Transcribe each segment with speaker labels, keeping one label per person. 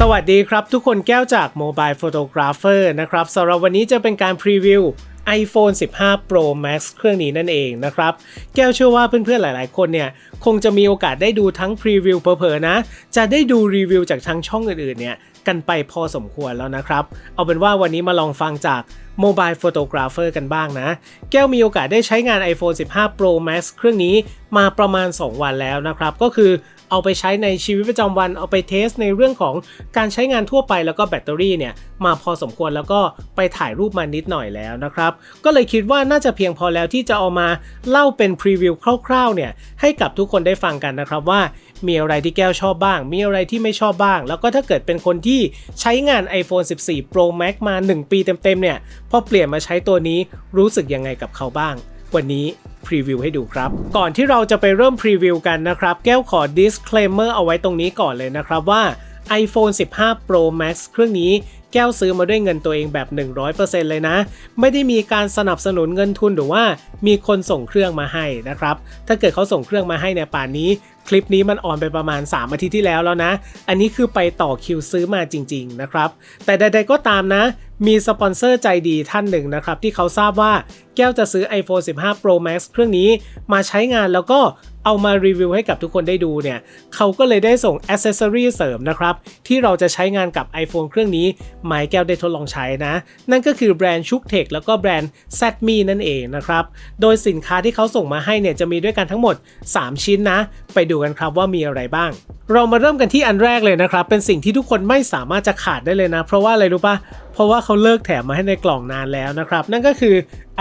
Speaker 1: สวัสดีครับทุกคนแก้วจาก Mobile Photographer นะครับสำหรับวันนี้จะเป็นการพรีวิว iPhone 15 Pro Max เครื่องนี้นั่นเองนะครับ แก้วเชื่อว่าเพื่อนๆหลายๆ คนเนี่ย คงจะมีโอกาสได้ดูทั้งพรีวิวเผลอๆนะ จะได้ดูรีวิวจากทั้งช่องอื่นๆเนี่ย กันไปพอสมควรแล้วนะครับ เอาเป็นว่าวันนี้มาลองฟังจาก Mobile Photographer กันบ้างนะ แก้วมีโอกาสได้ใช้งาน iPhone 15 Pro Max เครื่องนี้มาประมาณ 2 วันแล้วนะครับ ก็คือ เอาไปใช้ในชีวิตประจำวันเอาไปเทสในเรื่องของการใช้งานทั่วไปแล้วก็แบตเตอรี่เนี่ยมาพอสมควรแล้วก็ไปถ่ายรูปมานิดหน่อยแล้วนะครับก็เลยคิดว่าน่าจะเพียงพอแล้วที่จะเอามาเล่าเป็นพรีวิวคร่าวๆเนี่ยให้กับทุกคนได้ฟังกันนะครับว่ามีอะไรที่แก้วชอบบ้าง มีอะไรที่ไม่ชอบบ้าง แล้วก็ถ้าเกิดเป็นคนที่ใช้งาน iPhone 14 Pro Max มา 1 ปีเต็มๆเนี่ยพอเปลี่ยนมาใช้ตัวนี้รู้สึกยังไงกับเขาบ้าง วันนี้ พรีวิวให้ดูครับ ก่อนที่เราจะไปเริ่มพรีวิวกันนะครับ แก้วขอ disclaimer เอาไว้ตรงนี้ก่อนเลยนะครับว่า iPhone 15 Pro Max เครื่องนี้แก้วซื้อมาด้วยเงินตัวเองแบบ 100%เลยนะ ไม่ได้มีการสนับสนุนเงินทุนหรือว่ามีคนส่งเครื่องมาให้นะครับ ถ้าเกิดเขาส่งเครื่องมาให้เนี่ยป่านนี้ คลิปนี้มันออนไปประมาณ 3 อาทิตย์ที่แล้วแล้วนะ อันนี้คือไปต่อคิวซื้อมาจริง ๆ นะครับ แต่ใด ๆก็ตามนะมีสปอนเซอร์ใจดีท่านหนึ่งนะครับ ที่เขาทราบว่าแก้วจะซื้อ iPhone 15 Pro Max เครื่องนี้มาใช้งานแล้วก็เอามารีวิวให้กับทุกคนได้ดูเนี่ย เขาก็เลยได้ส่งอ c เซสซอรีเสริมนะครับ ที่เราจะใช้งานกับ iPhone เครื่องนี้หมายแก้วได้ทดลองใช้นะ นั่นก็คือแบรนด์ชุกเทคแล้วก็แบรนด์ z m e นั่นเองนะครับ โดยสินค้าที่เขาส่งมาให้เนี่ยจะมีด้วยกันทั้งหมด 3 ชิ้นนะ ไปดูกันครับว่ามีอะไรบ้าง เรามาเริ่มกันที่อันแรกเลยนะครับ เป็นสิ่งที่ทุกคนไม่สามารถจะขาดได้เลยนะ เพราะว่าอะไรรู้ปะเพราะว่าเขาเลิกแถมมาให้ในกล่องนานแล้วนะครับ นั่นก็คือ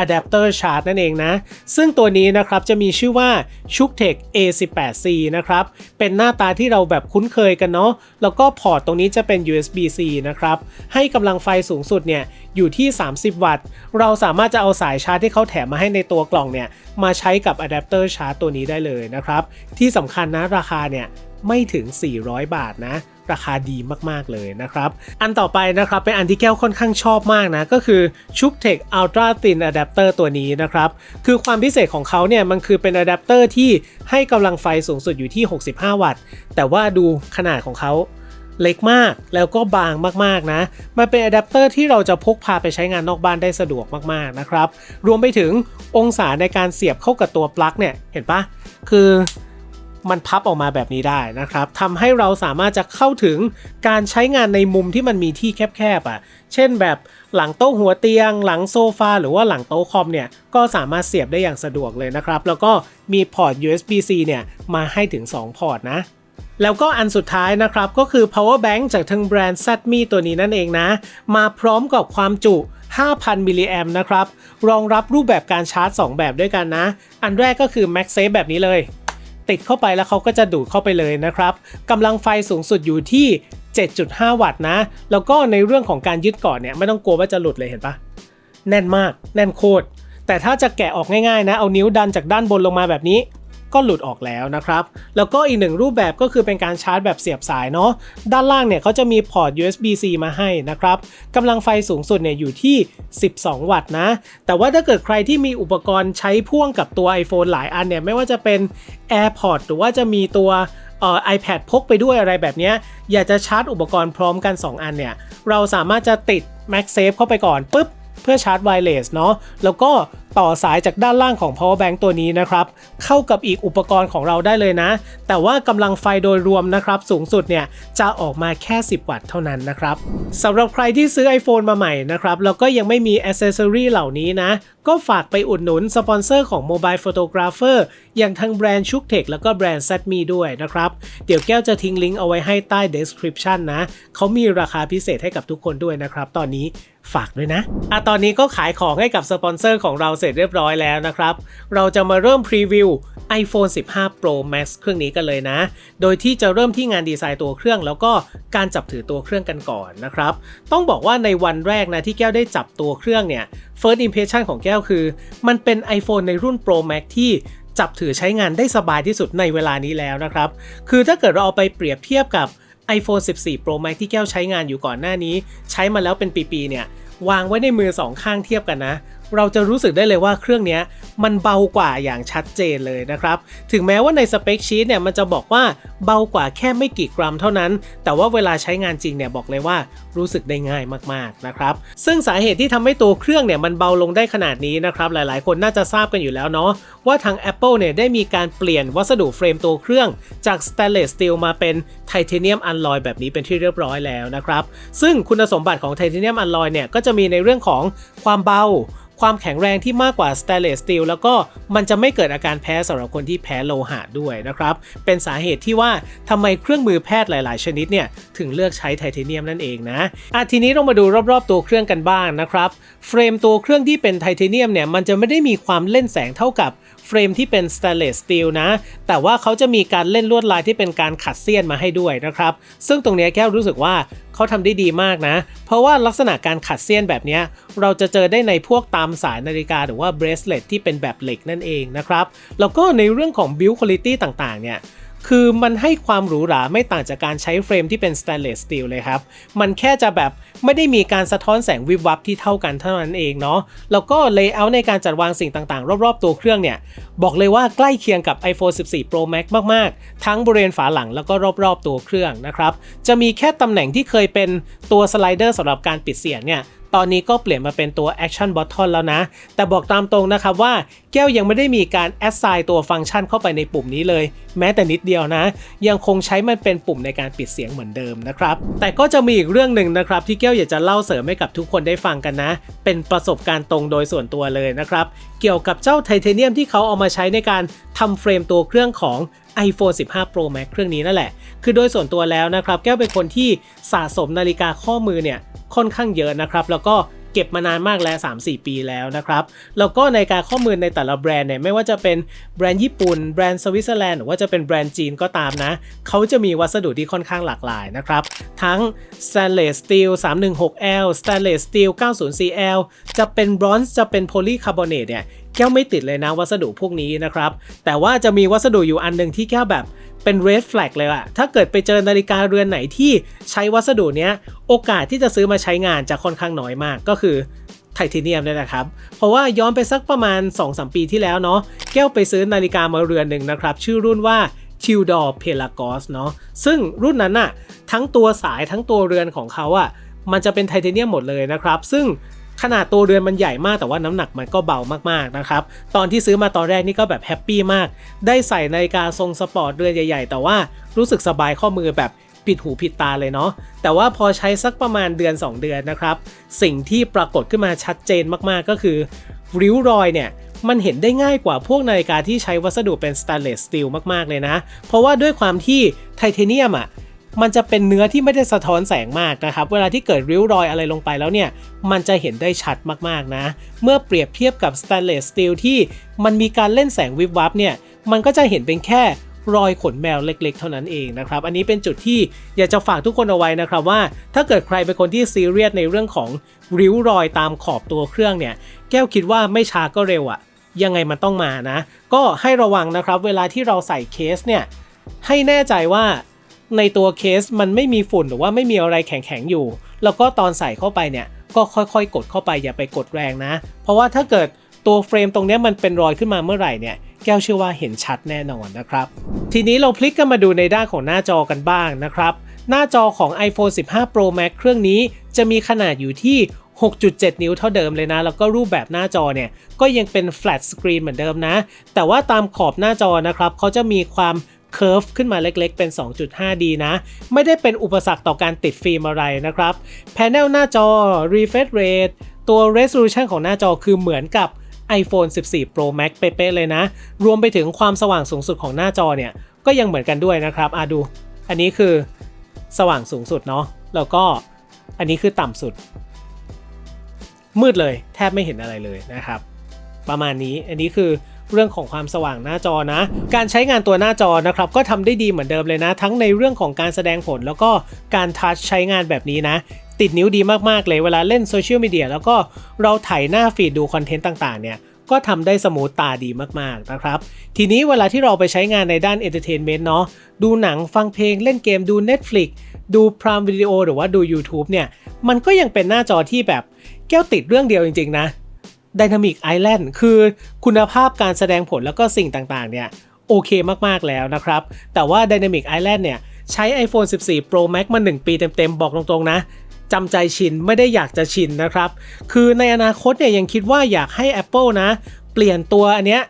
Speaker 1: adapter chart นั่นเองนะ ซึ่งตัวนี้นะครับจะมีชื่อว่า s h u k t e c A18C นะครับ เป็นหน้าตาที่เราแบบคุ้นเคยกันเนาะ แล้วก็พอร์ตตรงนี้จะเป็น USB-C นะครับ ให้กำลังไฟสูงสุดเนี่ยอยู่ที่ 30 วัตต์ เราสามารถจะเอาสายชาร์จที่เขาแถมมาให้ในตัวกล่องเนี่ยมาใช้กับอะแดปเตอร์ชาร์จตัวนี้ได้เลยนะครับ ที่สำคัญนะราคาเนี่ยไม่ถึง 400 บาทนะ ราคาดีมากๆเลยนะครับ อันต่อไปนะครับเป็นอันที่แก้วค่อนข้างชอบมากนะ ก็คือ s h u k t e c Ultra Thin Adapter ตัวนี้นะครับ คือความพิเศษของเขาเนี่ยมันคือเป็นอะแดปเตอร์ที่ให้กำลังไฟสูงสุดอยู่ที่ 65 วัตต์ แต่ว่าดูขนาดของเขาเล็กมากแล้วก็บางมากๆนะ มันเป็นอะแดปเตอร์ที่เราจะพกพาไปใช้งานนอกบ้านได้สะดวกมากๆนะครับ รวมไปถึงองศาในการเสียบเข้ากับตัวปลั๊กเนี่ย เห็นปะคือ มันพับออกมาแบบนี้ได้นะครับทำให้เราสามารถจะเข้าถึงการใช้งานในมุมที่มันมีที่แคบๆอะ เช่นแบบหลังโต๊ะหัวเตียง หลังโซฟาหรือว่าหลังโต๊ะคอมเนี่ยก็สามารถเสียบได้อย่างสะดวกเลยนะครับ แล้วก็มีพอร์ต USB-C เนี่ยมาให้ถึง 2 พอร์ตนะแล้วก็อันสุดท้ายนะครับ ก็คือ power bank จากทางแบรนด์ ZME ตัวนี้นั่นเองนะ มาพร้อมกับความจุ 5,000 มิลลิแอมนะครับ รองรับรูปแบบการชาร์จ 2 แบบด้วยกันนะ อันแรกก็คือ MagSafe แบบนี้เลย ติดเข้าไปแล้วเขาก็จะดูดเข้าไปเลยนะครับกำลังไฟสูงสุดอยู่ที่ 7.5 วัตต์นะ แล้วก็ในเรื่องของการยึดเกาะเนี่ยไม่ต้องกลัวว่าจะหลุดเลยเห็นปะแน่นมาก แน่นโคตรแต่ถ้าจะแกะออกง่ายๆนะ เอานิ้วดันจากด้านบนลงมาแบบนี้ ก็หลุดออกแล้วนะครับ แล้วก็อีกหนึ่งรูปแบบก็คือเป็นการชาร์จแบบเสียบสายเนาะ ด้านล่างเนี่ยเขาจะมีพอร์ต USB-C มาให้นะครับกำลังไฟสูงสุดเนี่ยอยู่ที่ 12 วัตต์นะ แต่ว่าถ้าเกิดใครที่มีอุปกรณ์ใช้พ่วงกับตัว iPhone หลายอันเนี่ยไม่ว่าจะเป็น AirPods หรือว่าจะมีตัวเอ่อ iPad พกไปด้วยอะไรแบบนี้ อยากจะชาร์จอุปกรณ์พร้อมกัน 2 อันเนี่ย เราสามารถจะติด MagSafe เข้าไปก่อนปุ๊บ เพื่อชาร์จไวเลสเนาะ แล้วก็ ต่อสายจากด้านล่างของ power bank ตัวนี้นะครับ เข้ากับอีกอุปกรณ์ของเราได้เลยนะ แต่ว่ากำลังไฟโดยรวมนะครับ สูงสุดเนี่ยจะออกมาแค่ 10 วัตต์เท่านั้นนะครับสำหรับใครที่ซื้อ iPhone มาใหม่นะครับ แล้วก็ยังไม่มีอ c c e s s o r y เหล่านี้นะ ก็ฝากไปอุดหนุนสปอนเซอร์ของ Mobile Photographer อย่างทางแบรนด์ชุกเทคแล้วก็แบรนด์ ZME ด้วยนะครับ เดี๋ยวแก้วจะทิ้งลิงก์เอาไว้ให้ใต้ description นะเขามีราคาพิเศษให้กับทุกคนด้วยนะครับ ตอนนี้ ฝากด้วยนะอะตอนนี้ก็ขายของให้กับสปอนเซอร์ของเราเสร็จเรียบร้อยแล้วนะครับ เราจะมาเริ่มพรีวิว iPhone 15 Pro Max เครื่องนี้กันเลยนะ โดยที่จะเริ่มที่งานดีไซน์ตัวเครื่อง แล้วก็การจับถือตัวเครื่องกันก่อนนะครับ ต้องบอกว่าในวันแรกนะที่แก้วได้จับตัวเครื่องเนี่ย First Impression ของแก้วคือ มันเป็น iPhone ในรุ่น Pro Max ที่จับถือใช้งานได้สบายที่สุดในเวลานี้แล้วนะครับ คือถ้าเกิดเราเอาไปเปรียบเทียบกับ iPhone 14 Pro Max ที่แก้วใช้งานอยู่ก่อนหน้านี้ ใช้มาแล้วเป็นปีๆเนี่ยวางไว้ในมือสองข้างเทียบกันนะ เราจะรู้สึกได้เลยว่าเครื่องนี้มันเบากว่าอย่างชัดเจนเลยนะครับ ถึงแม้ว่าในสเปคชีตเนี่ยมันจะบอกว่าเบากว่าแค่ไม่กี่กรัมเท่านั้น แต่ว่าเวลาใช้งานจริงเนี่ยบอกเลยว่ารู้สึกได้ง่ายมากๆนะครับ ซึ่งสาเหตุที่ทำให้ตัวเครื่องเนี่ยมันเบาลงได้ขนาดนี้นะครับ หลายๆ คนน่าจะทราบกันอยู่แล้วเนาะว่าทาง Apple เนี่ยได้มีการเปลี่ยนวัสดุเฟรมตัวเครื่องจาก stainless steel มาเป็นไทเทเนียมอัลลอยแบบนี้เป็นที่เรียบร้อยแล้วนะครับ ซึ่งคุณสมบัติของไทเทเนียมอัลลอยเนี่ยก็จะมีในเรื่องของความเบาความแข็งแรงที่มากกว่า stainless steel แล้วก็มันจะไม่เกิดอาการแพ้สำหรับคนที่แพ้โลหะด้วยนะครับ เป็นสาเหตุที่ว่าทำไมเครื่องมือแพทย์หลาย ๆ ชนิดเนี่ย ถึงเลือกใช้ไทเทเนียมนั่นเองนะอะทีนี้เรามาดูรอบ ๆ ตัวเครื่องกันบ้างนะครับ เฟรมตัวเครื่องที่เป็นไทเทเนียมเนี่ย มันจะไม่ได้มีความเล่นแสงเท่ากับ เฟรมที่เป็นสเตลเลสสตีลนะ แต่ว่าเขาจะมีการเล่นลวดลายที่เป็นการขัดเสี้ยนมาให้ด้วยนะครับ ซึ่งตรงนี้แก้วรู้สึกว่าเขาทำได้ดีมากนะ เพราะว่าลักษณะการขัดเสี้ยนแบบนี้เราจะเจอได้ในพวกตามสายนาฬิกาหรือว่าเบรสเลตที่เป็นแบบเหล็กนั่นเองนะครับ แล้วก็ในเรื่องของบิลคุณลิตี้ต่างๆเนี่ย คือมันให้ความหรูหราไม่ต่างจากการใช้เฟรมที่เป็น stainless steel เลยครับ มันแค่จะแบบไม่ได้มีการสะท้อนแสงวิบวับที่เท่ากันเท่านั้นเองเนาะ แล้วก็ layout ในการจัดวางสิ่งต่างๆ รอบๆ ตัวเครื่องเนี่ย บอกเลยว่าใกล้เคียงกับ iPhone 14 Pro Max มากๆ ทั้งบริเวณฝาหลังแล้วก็รอบๆ ตัวเครื่องนะครับ จะมีแค่ตำแหน่งที่เคยเป็นตัวสไลเดอร์สำหรับการปิดเสียงเนี่ยตอนนี้ก็เปลี่ยนมาเป็นตัว Action Button แล้วนะ แต่บอกตามตรงนะครับว่า แก้วยังไม่ได้มีการ assign ตัวฟังก์ชันเข้าไปในปุ่มนี้เลย แม้แต่นิดเดียวนะ ยังคงใช้มันเป็นปุ่มในการปิดเสียงเหมือนเดิมนะครับ แต่ก็จะมีอีกเรื่องหนึ่งนะครับที่แก้วอยากจะเล่าเสริมให้กับทุกคนได้ฟังกันนะ เป็นประสบการณ์ตรงโดยส่วนตัวเลยนะครับ เกี่ยวกับเจ้าไทเทเนียมที่เขาเอามาใช้ในการทำเฟรมตัวเครื่องของ iPhone 15 Pro Max เครื่องนี้นั่นแหละ คือโดยส่วนตัวแล้วนะครับ แก้วเป็นคนที่สะสมนาฬิกาข้อมือเนี่ยค่อนข้างเยอะนะครับ แล้วก็ เก็บมานานมากแล้ว 3-4 ปีแล้วนะครับแล้วก็ในการข้อมูลในแต่ละแบรนด์เนี่ยไม่ว่าจะเป็นแบรนด์ญี่ปุ่นแบรนด์สวิตเซอร์แลนด์หรือว่าจะเป็นแบรนด์จีนก็ตามนะเขาจะมีวัสดุที่ค่อนข้างหลากหลายนะครับทั้ง stainless steel 316L stainless steel 90CL จะเป็นบรอนซ์จะเป็นโพลีคาร์บอเนตเนี่ย แก้วไม่ติดเลยนะวัสดุพวกนี้นะครับ แต่ว่าจะมีวัสดุอยู่อันหนึ่งที่แก้วแบบเป็น red flag เลยอะถ้าเกิดไปเจอนาฬิกาเรือนไหนที่ใช้วัสดุเนี้ย โอกาสที่จะซื้อมาใช้งานจะค่อนข้างน้อยมากก็คือไทเทเนียมเนี่ยนะครับ เพราะว่าย้อนไปสักประมาณ 2-3 ปีที่แล้วเนาะ แก้วไปซื้อนาฬิกามาเรือนหนึ่งนะครับ ชื่อรุ่นว่า Tudor Pelagos เนาะ ซึ่งรุ่นนั้นอะทั้งตัวสายทั้งตัวเรือนของเขาอะมันจะเป็นไทเทเนียมหมดเลยนะครับ ซึ่ง ขนาดตัวเรือนมันใหญ่มากแต่ว่าน้ำหนักมันก็เบามากๆนะครับตอนที่ซื้อมาตอนแรกนี่ก็แบบแฮปปี้มาก ได้ใส่นาฬิกาทรงสปอร์ตเรือนใหญ่ๆ แต่ว่ารู้สึกสบายข้อมือแบบผิดหูผิดตาเลยเนาะแต่ว่าพอใช้สักประมาณเดือน 2 เดือนนะครับ สิ่งที่ปรากฏขึ้นมาชัดเจนมากๆก็คือ ริ้วรอยเนี่ยมันเห็นได้ง่ายกว่าพวกนาฬิกาที่ใช้วัสดุเป็น stainless steel มากๆเลยนะ เพราะว่าด้วยความที่ไทเทเนียมอะ มันจะเป็นเนื้อที่ไม่ได้สะท้อนแสงมากนะครับ เวลาที่เกิดริ้วรอยอะไรลงไปแล้วเนี่ย มันจะเห็นได้ชัดมากๆนะ เมื่อเปรียบเทียบกับ stainless steel ที่มันมีการเล่นแสงวิบวับเนี่ย มันก็จะเห็นเป็นแค่รอยขนแมวเล็ก ๆ เท่านั้นเองนะครับ อันนี้เป็นจุดที่อยากจะฝากทุกคนเอาไว้นะครับว่า ถ้าเกิดใครเป็นคนที่ซีเรียสในเรื่องของริ้วรอยตามขอบตัวเครื่องเนี่ย แก้วคิดว่าไม่ช้าก็เร็วอะยังไงมันต้องมานะ ก็ให้ระวังนะครับ เวลาที่เราใส่เคสเนี่ย ให้แน่ใจว่า ในตัวเคสมันไม่มีฝุ่นหรือว่าไม่มีอะไรแข็งๆอยู่ แล้วก็ตอนใส่เข้าไปเนี่ยก็ค่อยๆ กดเข้าไปอย่าไปกดแรงนะ เพราะว่าถ้าเกิดตัวเฟรมตรงนี้มันเป็นรอยขึ้นมาเมื่อไหร่เนี่ยแก้วเชื่อว่าเห็นชัดแน่นอนนะครับ ทีนี้เราพลิกกันมาดูในด้านของหน้าจอกันบ้างนะครับ หน้าจอของ iPhone 15 Pro Max เครื่องนี้จะมีขนาดอยู่ที่ 6.7 นิ้วเท่าเดิมเลยนะ แล้วก็รูปแบบหน้าจอเนี่ย ก็ยังเป็น flat screen เหมือนเดิมนะ แต่ว่าตามขอบหน้าจอนะครับเขาจะมีความ เคิร์ฟขึ้นมาเล็กๆ เป็น 2.5D นะ ไม่ได้เป็นอุปสรรคต่อการติดฟิล์มอะไรนะครับแผงหน้าจอ refresh rate ตัว resolution ของหน้าจอคือเหมือนกับ iPhone 14 Pro Max เป๊ะๆเลยนะ รวมไปถึงความสว่างสูงสุดของหน้าจอเนี่ย ก็ยังเหมือนกันด้วยนะครับอะดู อันนี้คือสว่างสูงสุดเนาะ แล้วก็อันนี้คือต่ำสุด มืดเลย แทบไม่เห็นอะไรเลยนะครับ ประมาณนี้ อันนี้คือ เรื่องของความสว่างหน้าจอนะ การใช้งานตัวหน้าจอนะครับก็ทำได้ดีเหมือนเดิมเลยนะ ทั้งในเรื่องของการแสดงผลแล้วก็การทัชใช้งานแบบนี้นะ ติดนิ้วดีมากๆเลยเวลาเล่นโซเชียลมีเดียแล้วก็เราถ่ายหน้าฟีดดูคอนเทนต์ต่างๆเนี่ยก็ทำได้สมูทตาดีมากๆนะครับ ทีนี้เวลาที่เราไปใช้งานในด้านเอนเตอร์เทนเมนต์เนาะดูหนังฟังเพลงเล่นเกมดู Netflix ดู Prime Video หรือว่าดู YouTube เนี่ย มันก็ยังเป็นหน้าจอที่แบบแก้วติดเรื่องเดียวจริง ๆ นะ Dynamic Island คือคุณภาพการแสดงผลแล้วก็สิ่งต่างๆ เนี่ย โอเคมากๆแล้วนะครับ แต่ว่า Dynamic Island เนี่ย ใช้ iPhone 14 Pro Max มา 1 ปีเต็มๆ บอกตรงๆ นะจำใจชิน ไม่ได้อยากจะชินนะครับ คือในอนาคตเนี่ยยังคิดว่าอยากให้ Apple นะ เปลี่ยนตัวอันเนี้ย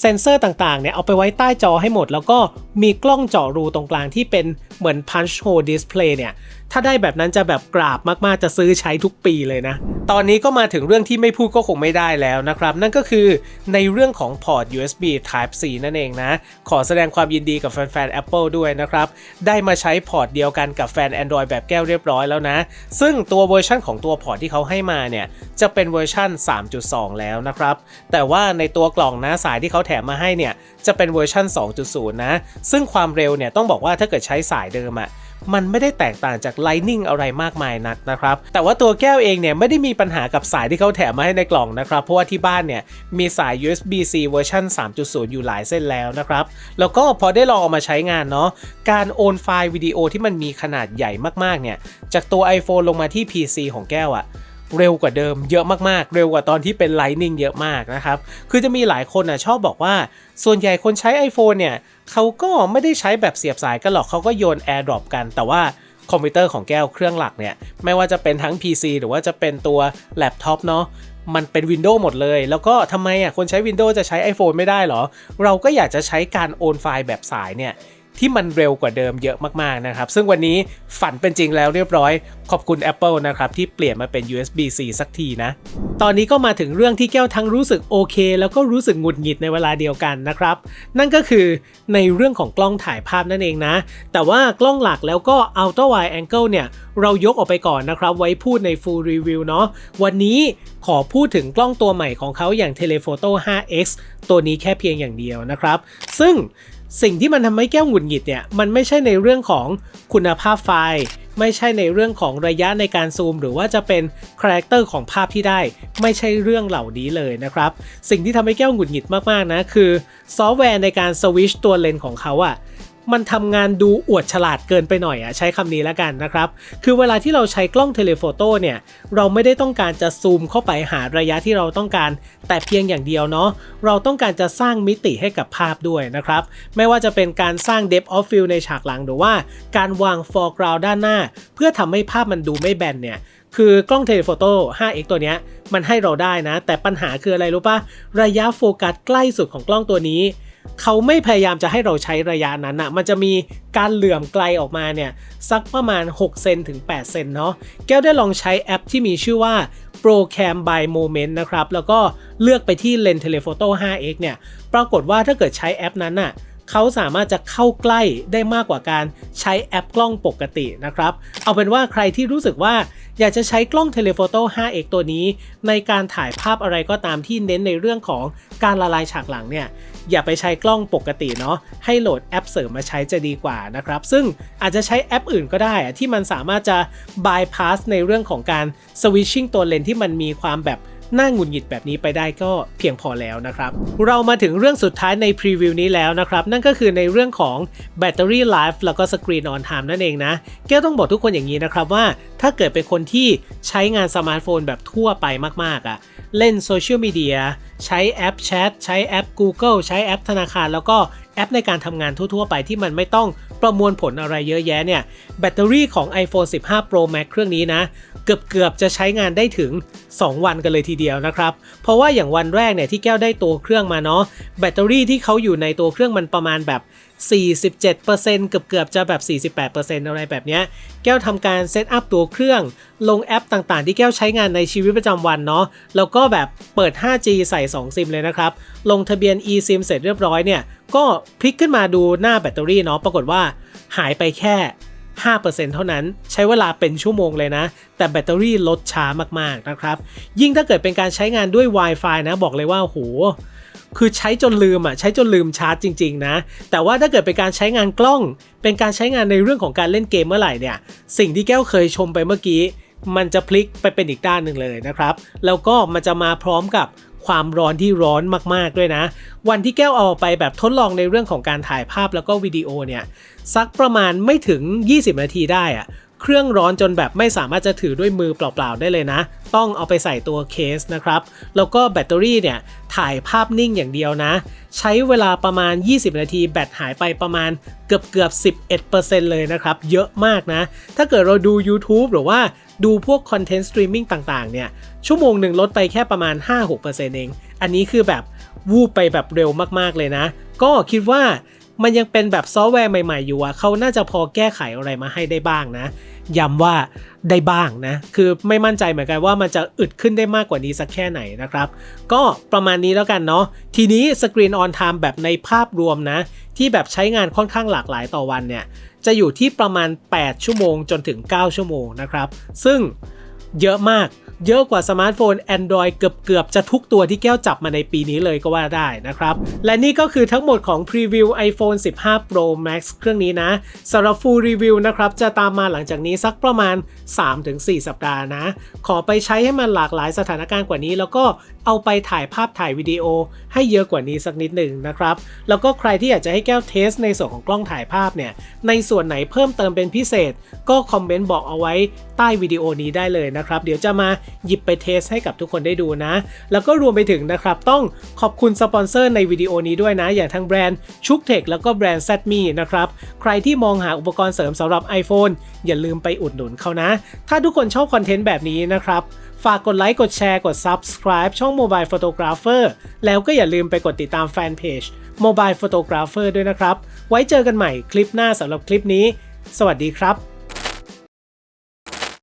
Speaker 1: เซนเซอร์ต่างๆ เนี่ย เอาไปไว้ใต้จอให้หมด แล้วก็มีกล้องเจาะรูตรงกลางที่เป็นเหมือน punch hole display เนี่ย ถ้าได้แบบนั้นจะแบบกราบมากๆจะซื้อใช้ทุกปีเลยนะ ตอนนี้ก็มาถึงเรื่องที่ไม่พูดก็คงไม่ได้แล้วนะครับ นั่นก็คือในเรื่องของพอร์ต USB Type C นั่นเองนะ ขอแสดงความยินดีกับแฟนๆ Apple ด้วยนะครับ ได้มาใช้พอร์ตเดียวกันกับแฟน Android แบบแก้วเรียบร้อยแล้วนะ ซึ่งตัวเวอร์ชันของตัวพอร์ตที่เขาให้มาเนี่ย จะเป็นเวอร์ชัน3.2 แล้วนะครับ แต่ว่าในตัวกล่องนะสายที่เขาแถมมาให้เนี่ยจะเป็นเวอร์ชัน2.0 นะ ซึ่งความเร็วเนี่ยต้องบอกว่าถ้าเกิดใช้สายเดิมอะ มันไม่ได้แตกต่างจาก Lightning อะไรมากมายนักนะครับ แต่ว่าตัวแก้วเองเนี่ยไม่ได้มีปัญหากับสายที่เขาแถมมาให้ในกล่องนะครับ เพราะว่าที่บ้านเนี่ยมีสาย USB-C เวอร์ชัน3.0 อยู่หลายเส้นแล้วนะครับ แล้วก็พอได้ลองเอามาใช้งานเนาะ การโอนไฟล์วิดีโอที่มันมีขนาดใหญ่มากๆเนี่ย จากตัว iPhone ลงมาที่ PC ของแก้วอะ เร็วกว่าเดิมเยอะมากๆ เร็วกว่าตอนที่เป็น Lightning เยอะมากนะครับ คือจะมีหลายคนอะชอบบอกว่า ส่วนใหญ่คนใช้ iPhone เนี่ยเขาก็ไม่ได้ใช้แบบเสียบสายกันหรอกเขาก็โยน AirDrop กัน แต่ว่าคอมพิวเตอร์ของแก้วเครื่องหลักเนี่ย ไม่ว่าจะเป็นทั้ง PC หรือว่าจะเป็นตัวแล็ปท็อปเนาะมันเป็น Windows หมดเลย แล้วก็ทำไมอะคนใช้ Windows จะใช้ iPhone ไม่ได้หรอ เราก็อยากจะใช้การโอนไฟล์แบบสายเนี่ย ที่มันเร็วกว่าเดิมเยอะมากๆนะครับ ซึ่งวันนี้ฝันเป็นจริงแล้วเรียบร้อย ขอบคุณ Apple นะครับ ที่เปลี่ยนมาเป็น USB-C สักทีนะ ตอนนี้ก็มาถึงเรื่องที่แก้วทั้งรู้สึกโอเค แล้วก็รู้สึกหงุดหงิดในเวลาเดียวกันนะครับ นั่นก็คือในเรื่องของกล้องถ่ายภาพนั่นเองนะ แต่ว่ากล้องหลักแล้วก็ Ultra Wide Angle เนี่ยเรายกออกไปก่อนนะครับ ไว้พูดใน Full Review เนาะวันนี้ขอพูดถึงกล้องตัวใหม่ของเขาอย่าง Telephoto 5x ตัวนี้แค่เพียงอย่างเดียวนะครับ ซึ่ง สิ่งที่มันทำให้แก้วหงุดหงิดเนี่ยมันไม่ใช่ในเรื่องของคุณภาพไฟล์ ไม่ใช่ในเรื่องของระยะในการซูม หรือว่าจะเป็นคาแรคเตอร์ของภาพที่ได้ ไม่ใช่เรื่องเหล่านี้เลยนะครับ สิ่งที่ทำให้แก้วหงุดหงิดมากๆนะคือ ซอฟต์แวร์ในการสวิชตัวเลนส์ของเขาอะ มันทำงานดูอวดฉลาดเกินไปหน่อยอะใช้คำนี้แล้วกันนะครับ คือเวลาที่เราใช้กล้องเทเลโฟโต้เนี่ย เราไม่ได้ต้องการจะซูมเข้าไปหาระยะที่เราต้องการ แต่เพียงอย่างเดียวเนาะ เราต้องการจะสร้างมิติให้กับภาพด้วยนะครับ ไม่ว่าจะเป็นการสร้าง depth of field ในฉากหลังหรือว่าการวาง foreground ด้านหน้า เพื่อทำให้ภาพมันดูไม่แบนเนี่ยคือกล้องเทเลโฟโต้ 5x ตัวเนี้ยมันให้เราได้นะ แต่ปัญหาคืออะไรรู้ปะระยะโฟกัสใกล้สุดของกล้องตัวนี้ เขาไม่พยายามจะให้เราใช้ระยะนั้นอะมันจะมีการเหลื่อมไกลออกมาเนี่ยสักประมาณ 6 เซนถึง 8 เซนเนาะแก้วได้ลองใช้แอปที่มีชื่อว่า Procam by Moment นะครับ แล้วก็เลือกไปที่ Lens Telephoto 5x เนี่ย ปรากฏว่าถ้าเกิดใช้แอปนั้นอะเขาสามารถจะเข้าใกล้ได้มากกว่าการใช้แอปกล้องปกตินะครับ เอาเป็นว่าใครที่รู้สึกว่า อยากจะใช้กล้องเทเลโฟโต้ 5x ตัวนี้ ในการถ่ายภาพอะไรก็ตามที่เน้นในเรื่องของการละลายฉากหลังเนี่ย อย่าไปใช้กล้องปกติเนาะ ให้โหลดแอปเสริมมาใช้จะดีกว่านะครับ ซึ่งอาจจะใช้แอปอื่นก็ได้ที่มันสามารถจะ bypass ในเรื่องของการ switching ตัวเลนที่มันมีความแบบ น่าหงุดหงิดแบบนี้ไปได้ก็เพียงพอแล้วนะครับ เรามาถึงเรื่องสุดท้ายในพรีวิวนี้แล้วนะครับ นั่นก็คือในเรื่องของแบตเตอรี่ไลฟ์แล้วก็สกรีนออนไทม์นั่นเองนะ แก้วต้องบอกทุกคนอย่างนี้นะครับว่า ถ้าเกิดเป็นคนที่ใช้งานสมาร์ทโฟนแบบทั่วไปมากๆอะ่ะเล่นโซเชียลมีเดียใช้แอปแชทใช้แอป Google ใช้แอปธนาคารแล้วก็ แอปในการทำงานทั่วๆ ไปที่มันไม่ต้องประมวลผลอะไรเยอะแยะเนี่ย แบตเตอรี่ของ iPhone 15 Pro Max เครื่องนี้นะ เกือบๆจะใช้งานได้ถึง 2 วันกันเลยทีเดียวนะครับ เพราะว่าอย่างวันแรกเนี่ยที่แก้วได้ตัวเครื่องมาเนาะแบตเตอรี่ที่เขาอยู่ในตัวเครื่องมันประมาณแบบ 47%เกือบๆจะแบบ 48%อะไรแบบเนี้ยแก้วทำการเซตอัพตัวเครื่อง ลงแอปต่างๆ ที่แก้วใช้งานในชีวิตประจำวันเนาะแล้วก็แบบเปิด 5G ใส่ 2 ซิมเลยนะครับ ลงทะเบียน eSIM เสร็จเรียบร้อยเนี่ย ก็พลิกขึ้นมาดูหน้าแบตเตอรี่เนาะปรากฏว่าหายไปแค่ 5%เท่านั้นใช้เวลาเป็นชั่วโมงเลยนะ แต่แบตเตอรี่ลดช้ามากๆนะครับ ยิ่งถ้าเกิดเป็นการใช้งานด้วย Wi-Fi นะบอกเลยว่าโหคือใช้จนลืมอะใช้จนลืมชาร์จจริง ๆ นะ แต่ว่าถ้าเกิดเป็นการใช้งานกล้อง เป็นการใช้งานในเรื่องของการเล่นเกมเมื่อไหร่เนี่ย สิ่งที่แก้วเคยชมไปเมื่อกี้ มันจะพลิกไปเป็นอีกด้านหนึ่งเลยนะครับ แล้วก็มันจะมาพร้อมกับ ความร้อนที่ร้อนมากๆด้วยนะ วันที่แก้วเอาไปแบบทดลองในเรื่องของการถ่ายภาพแล้วก็วิดีโอเนี่ยสักประมาณไม่ถึง 20 นาทีได้อะ เครื่องร้อนจนแบบไม่สามารถจะถือด้วยมือเปล่าๆได้เลยนะ ต้องเอาไปใส่ตัวเคสนะครับ แล้วก็แบตเตอรี่เนี่ยถ่ายภาพนิ่งอย่างเดียวนะ ใช้เวลาประมาณ 20 นาทีแบตหายไปประมาณเกือบเกือบ 11%เลยนะครับ เยอะมากนะ ถ้าเกิดเราดู YouTube หรือว่าดูพวกคอนเทนต์สตรีมมิ่งต่างๆ เนี่ย ชั่วโมงหนึ่งลดไปแค่ประมาณ 5-6%เอง อันนี้คือแบบวูบไปแบบเร็วมากๆเลยนะ ก็คิดว่า มันยังเป็นแบบซอฟต์แวร์ใหม่ ๆ อยู่อะเขาน่าจะพอแก้ไขอะไรมาให้ได้บ้างนะย้ำว่าได้บ้างนะ คือไม่มั่นใจเหมือนกันว่ามันจะอึดขึ้นได้มากกว่านี้สักแค่ไหนนะครับ ก็ประมาณนี้แล้วกันเนาะ ทีนี้สกรีนออนไทม์แบบในภาพรวมนะ ที่แบบใช้งานค่อนข้างหลากหลายต่อวันเนี่ย จะอยู่ที่ประมาณ 8 ชั่วโมงจนถึง 9 ชั่วโมงนะครับ ซึ่ง เยอะมาก เยอะกว่าสมาร์ทโฟน Android เกือบเกือบๆจะทุกตัวที่แก้วจับมาในปีนี้เลยก็ว่าได้นะครับ และนี่ก็คือทั้งหมดของพรีวิว iPhone 15 Pro Max เครื่องนี้นะสำหรับ full review นะครับ จะตามมาหลังจากนี้สักประมาณ 3-4 สัปดาห์นะ ขอไปใช้ให้มันหลากหลายสถานการณ์กว่านี้ แล้วก็เอาไปถ่ายภาพถ่ายวิดีโอ ให้เยอะกว่านี้สักนิดหนึ่งนะครับ แล้วก็ใครที่อยากจะให้แก้วเทสในส่วนของกล้องถ่ายภาพเนี่ยในส่วนไหนเพิ่มเติมเป็นพิเศษ ก็คอมเมนต์บอกเอาไว้ใต้วิดีโอนี้ได้เลยนะครับ เดี๋ยวจะมาหยิบไปเทสให้กับทุกคนได้ดูนะ แล้วก็รวมไปถึงนะครับ ต้องขอบคุณสปอนเซอร์ในวิดีโอนี้ด้วยนะ อย่างทางแบรนด์ชุกเทคแล้วก็แบรนด์ z ซมีนะครับ ใครที่มองหาอุปกรณ์เสริมสำหรับ iPhone อย่าลืมไปอุดหนุนเขานะ ถ้าทุกคนชอบคอนเทนต์แบบนี้นะครับฝากกดไลค์ กดแชร์ กด Subscribe ช่อง Mobile Photographer แล้วก็อย่าลืมไปกดติดตามแฟนเพจ Mobile Photographer ด้วยนะครับ ไว้เจอกันใหม่คลิปหน้าสำหรับคลิปนี้ สวัสดีครับ